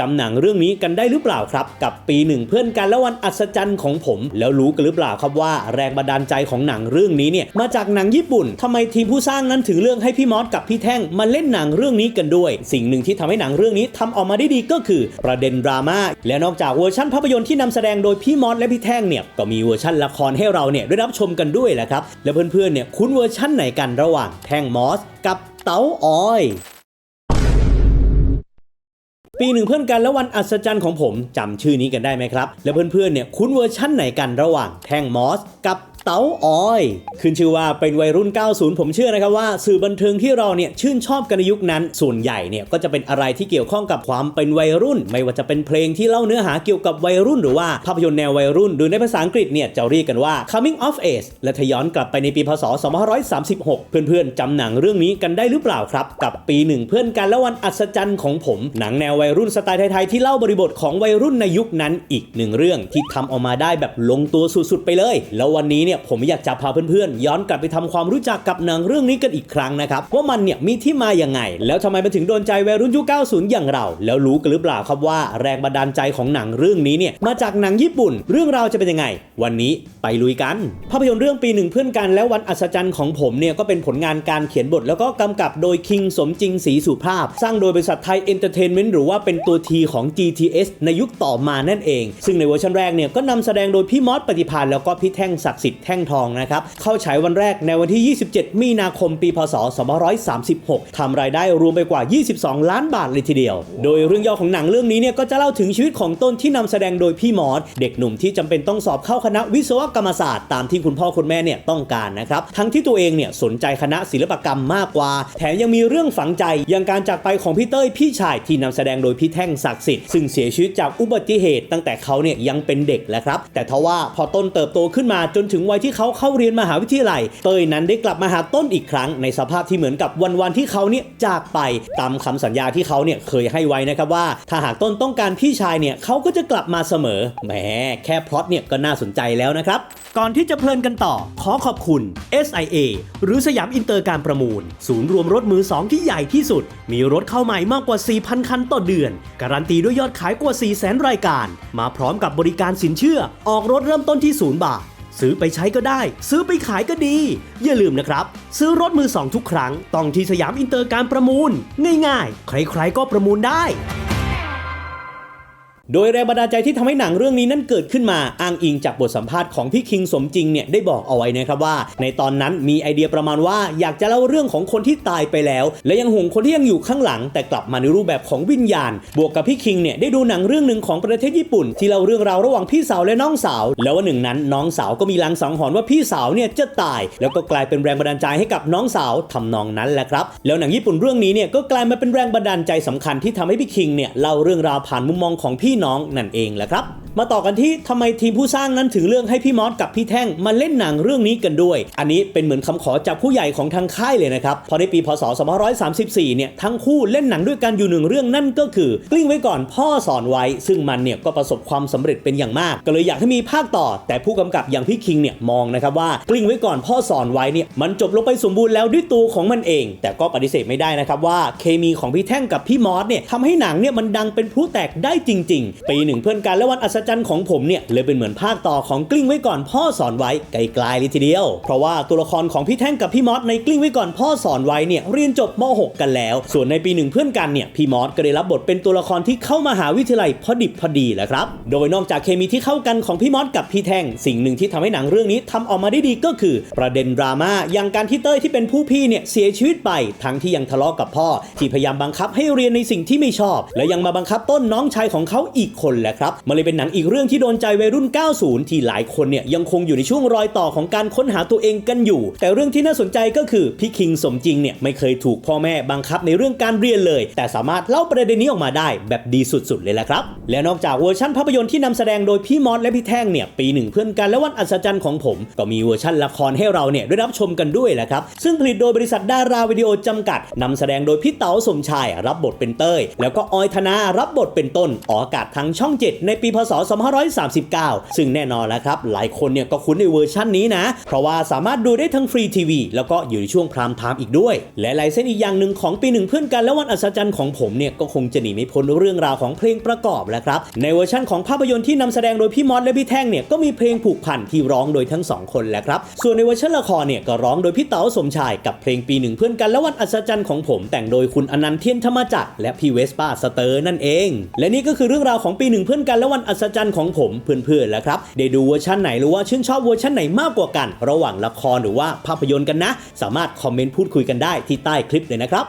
จำหนังเรื่องนี้กันได้หรือเปล่าครับ กับปีหนึ่งเพื่อนกันและวันอัศจรรย์ของผม แล้วรู้กันหรือเปล่าครับว่าแรงบันดาลใจของหนังเรื่องนี้เนี่ยมาจากหนังญี่ปุ่นทำไมทีมผู้สร้างนั้นถึงเลือกให้พี่มอสกับพี่แท่งมาเล่นหนังเรื่องนี้กันด้วย สิ่งหนึ่งที่ทำให้หนังเรื่องนี้ทำออกมาได้ดีก็คือ ประเด็นดราม่าและนอกจากเวอร์ชันภาพยนตร์ที่นำแสดงโดยพี่มอสและพี่แท่งเนี่ยก็มีเวอร์ชันละครให้เราเนี่ยได้รับชมกันด้วยแหละครับและเพื่อนๆเนี่ยคุ้นเวอร์ชันไหนกันระหว่างแท่งมอสกับเต๋าออย ปีหนึ่งเพื่อนกันและวันอัศจรรย์ของผมจำชื่อนี้กันได้ไหมครับ และเพื่อนๆเนี่ยคุ้นเวอร์ชั่นไหนกันระหว่างแท่งมอสกับ เต๋าออย ขึ้นชื่อว่าเป็นวัยรุ่น 90 ผมเชื่อนะครับว่าสื่อบันเทิงที่เราเนี่ยชื่นชอบกันในยุคนั้น ส่วนใหญ่เนี่ยก็จะเป็นอะไรที่เกี่ยวข้องกับความเป็นวัยรุ่น ไม่ว่าจะเป็นเพลงที่เล่าเนื้อหาเกี่ยวกับวัยรุ่น หรือว่าภาพยนตร์แนววัยรุ่นโดยในภาษาอังกฤษเนี่ยจะเรียกกันว่า coming of age และทย้อนกลับไปในปีพศ 2536 เพื่อนๆจำหนังเรื่องนี้กันได้หรือเปล่าครับ กับปีหนึ่งเพื่อนกันและวันอัศจรรย์ของผม หนังแนววัยรุ่นสไตล์ไทยๆที่เล่าบริบทของวัยรุ่นในยุคนั้นอีกหนึ่งเรื่องที่ทำออกมาได้แบบลงตัวสุดๆไปเลย แล้ววันนี้เนี่ยผมอยากจะพาเพื่อนๆย้อนกลับไปทำความรู้จักกับหนังเรื่องนี้กันอีกครั้งนะครับว่ามันเนี่ยมีที่มาอย่างไง แล้วทำไมมันถึงโดนใจวัยรุ่นยุค 90 อย่างเรา แล้วรู้กันหรือเปล่าครับว่าแรงบันดาลใจของหนังเรื่องนี้เนี่ยมาจากหนังญี่ปุ่น เรื่องราวจะเป็นยังไง วันนี้ไปลุยกัน ภาพยนตร์เรื่องปีหนึ่งเพื่อนกันและวันอัศจรรย์ของผมเนี่ยก็เป็นผลงานการเขียนบท แล้วก็กำกับโดยคิงสมจริงศรีสุภาพ สร้างโดยบริษัทไทยเอนเตอร์เทนเมนต์หรือว่าเป็นตัวทีของ GTS ในยุคต่อมานั่นเอง ซึ่งในเวอร์ชันแรกเนี่ยก็นำแสดงโดยพี่มอสปฏิพานแล้วก็พี่แท่งศักดิ์สิทธิ์แท่งทองนะครับ เข้าฉายวันแรกในวันที่ 27 มีนาคม ปีพศ 2536 ทำรายได้รวมไปกว่า 22 ล้านบาทเลยทีเดียว โดยเรื่องย่อของหนังเรื่องนี้เนี่ยก็จะเล่าถึงชีวิตของต้นที่นำแสดงโดยพี่มอสเด็กหนุ่มที่จำเป็นต้องสอบเข้าคณะวิศวกรรมศาสตร์ตามที่คุณพ่อคุณแม่เนี่ยต้องการนะครับ ทั้งที่ตัวเองเนี่ยสนใจคณะศิลปกรรมมากกว่า แถมยังมีเรื่องฝังใจอย่างการจากไปของพี่เต้ยพี่ชายที่นำแสดงโดยพี่แท่งศักดิ์สิทธิ์ซึ่งเสียชีวิตจากอุบัติเหตุ ตั้งแต่เขาเนี่ยยังเป็นเด็กแหละครับแต่ทว่าพอต้นเติบโตขึ้นมาจนถึงวัยที่เขาเข้าเรียนมหาวิทยาลัย เตยนั้นได้กลับมาหาต้นอีกครั้ง ในสภาพที่เหมือนกับวันวันๆที่เขาเนี่ยจากไปตามคำสัญญาที่เขาเนี่ยเคยให้ไว้นะครับว่า ถ้าหากต้นต้องการพี่ชายเนี่ยเขาก็จะกลับมาเสมอแหมแค่พล็อตเนี่ยก็น่าสนใจแล้วนะครับก่อนที่จะเพลินกันต่อ ขอขอบคุณ SIA หรือสยามอินเตอร์การประมูล ศูนย์รวมรถมือสองที่ใหญ่ที่สุด มีรถเข้าใหม่มากกว่า 4,000 คันต่อเดือน การันตีด้วยยอดขายกว่า 400,000 รายการ มาพร้อมกับบริการสินเชื่อ ออกรถเริ่มต้นที่ 0 บาท ซื้อไปใช้ก็ได้ ซื้อไปขายก็ดี อย่าลืมนะครับ ซื้อรถมือสองทุกครั้ง ต้องที่สยามอินเตอร์การประมูล ง่ายๆ ใครๆก็ประมูลได้ โดยแรงบันดาลใจที่ทำให้หนังเรื่องนี้นั้นเกิดขึ้นมาอ้างอิงจากบทสัมภาษณ์ของพี่คิงสมจริงเนี่ยได้บอกเอาไว้นะครับว่า ในตอนนั้นมีไอเดียประมาณว่าอยากจะเล่าเรื่องของคนที่ตายไปแล้ว และยังห่วงคนที่ยังอยู่ข้างหลัง แต่กลับมาในรูปแบบของวิญญาณ บวกกับพี่คิงเนี่ยได้ดูหนังเรื่องหนึ่งของประเทศญี่ปุ่น ที่เล่าเรื่องราวระหว่างพี่สาวและน้องสาว แล้ววันหนึ่งนั้นน้องสาวก็มีลางสังหรณ์ว่าพี่สาวเนี่ยจะตาย แล้วก็กลายเป็นแรงบันดาลใจให้กับน้องสาวทำนองนั้นแหละครับแล้วหนังญี่ปุ่นเรื่องนี้เนี่ยก็กลายมาเป็นแรงบันดาลใจสำคัญที่ทำให้พี่คิงเนี่ยเล่าเรื่องราวผ่านมุมมองของพี่น้องนั่นเองแหละครับ มาต่อกันที่ทำไมทีมผู้สร้างนั้นถึงเลือกให้พี่มอสกับพี่แท่งมาเล่นหนังเรื่องนี้กันด้วย อันนี้เป็นเหมือนคำขอจากผู้ใหญ่ของทางค่ายเลยนะครับ พอในปีพศ 2534 เนี่ยทั้งคู่เล่นหนังด้วยกันอยู่หนึ่งเรื่องนั่นก็คือกลิ้งไว้ก่อนพ่อสอนไว้ ซึ่งมันเนี่ยก็ประสบความสำเร็จเป็นอย่างมาก ก็เลยอยากให้มีภาคต่อ แต่ผู้กำกับอย่างพี่คิงเนี่ยมองนะครับว่ากลิ้งไว้ก่อนพ่อสอนไว้เนี่ยมันจบลงไปสมบูรณ์แล้วด้วยตัวของมันเอง แต่ก็ปฏิเสธไม่ได้นะครับว่าเคมีของพี่แท่งกับพี่มอสเนี่ยทำให้หนังเนี่ยมันดังเป็นพลุแตกได้จริง ๆ ปีหนึ่งเพื่อนกันและวันอัศจรรย์ของผมเนี่ยเลยเป็นเหมือนภาคต่อของกลิ้งไว้ก่อนพ่อสอนไว้ไกลๆเลยทีเดียว เพราะว่าตัวละครของพี่แท่งกับพี่มอสในกลิ้งไว้ก่อนพ่อสอนไว้เนี่ยเรียนจบม .6 กันแล้ว ส่วนในปีหนึ่งเพื่อนกันเนี่ยพี่มอสก็ได้รับบทเป็นตัวละครที่เข้ามาหาวิทยาลัยพอดิบพอดีแหละครับ โดยนอกจากเคมีที่เข้ากันของพี่มอสกับพี่แท่งสิ่งหนึ่งที่ทำให้หนังเรื่องนี้ทำออกมาได้ดีก็คือ ประเด็นดราม่าอย่างการที่เต้ยที่เป็นผู้พี่เนี่ยเสียชีวิตไป ทั้งที่ยังทะเลาะกับพ่อ ที่พยายามบังคับให้เรียนในสิ่งที่ไม่ชอบ และยังมาบังคับต้นน้องชายของเขาอีกคนแหละครับมันเลยเป็นหนังอีกเรื่องที่โดนใจวัยรุ่น 90 ที่หลายคนเนี่ยยังคงอยู่ในช่วงรอยต่อของการค้นหาตัวเองกันอยู่ แต่เรื่องที่น่าสนใจก็คือพี่คิงสมจริงเนี่ยไม่เคยถูกพ่อแม่บังคับในเรื่องการเรียนเลย แต่สามารถเล่าประเด็นนี้ออกมาได้แบบดีสุดๆเลยแหละครับ และนอกจากเวอร์ชันภาพยนตร์ที่นำแสดงโดยพี่มอสและพี่แท่งเนี่ยปีหนึ่งเพื่อนกันและวันอัศจรรย์ของผม ก็มีเวอร์ชันละครให้เราเนี่ยได้รับชมกันด้วยแหละครับซึ่งผลิตโดยบริษัทดาราวิดีโอจำกัดนำแสดงโดยพี่เต๋าสมชายรับบทเป็นเต้ยแล้วก็ออยธนารับบทเป็นต้นออกอากาศทางช่อง 7 ในปีพศ2539 ซึ่งแน่นอนแล้วครับ หลายคนเนี่ยก็คุ้นในเวอร์ชันนี้นะ เพราะว่าสามารถดูได้ทั้งฟรีทีวี แล้วก็อยู่ในช่วงพรามไทม์อีกด้วย และลายเส้นอีกอย่างหนึ่งของปีหนึ่งเพื่อนกันและวันอัศจรรย์ของผมเนี่ยก็คงจะหนีไม่พ้นเรื่องราวของเพลงประกอบแหละครับ ในเวอร์ชันของภาพยนตร์ที่นำแสดงโดยพี่มอสและพี่แท่งเนี่ยก็มีเพลงผูกพันที่ร้องโดยทั้งสองคนแหละครับ ส่วนในเวอร์ชันละครเนี่ยก็ร้องโดยพี่เต๋าสมชายกับเพลงปีหนึ่งเพื่อนกันและวันอัศจรรย์ของผม แต่งโดยคุณอนันต์เทียนธรรมจักรและพี่เวสป้าสเตอร์นั่นเอง และนี่ก็คือเรื่องราวของปีหนึ่งเพื่อนกันและวันอัศจรรย์ของผมเพื่อนๆแล้วครับได้ดูเวอร์ชันไหนหรือว่าชื่นชอบเวอร์ชันไหนมากกว่ากัน ระหว่างละครหรือว่าภาพยนตร์กันนะ สามารถคอมเมนต์พูดคุยกันได้ที่ใต้คลิปเลยนะครับ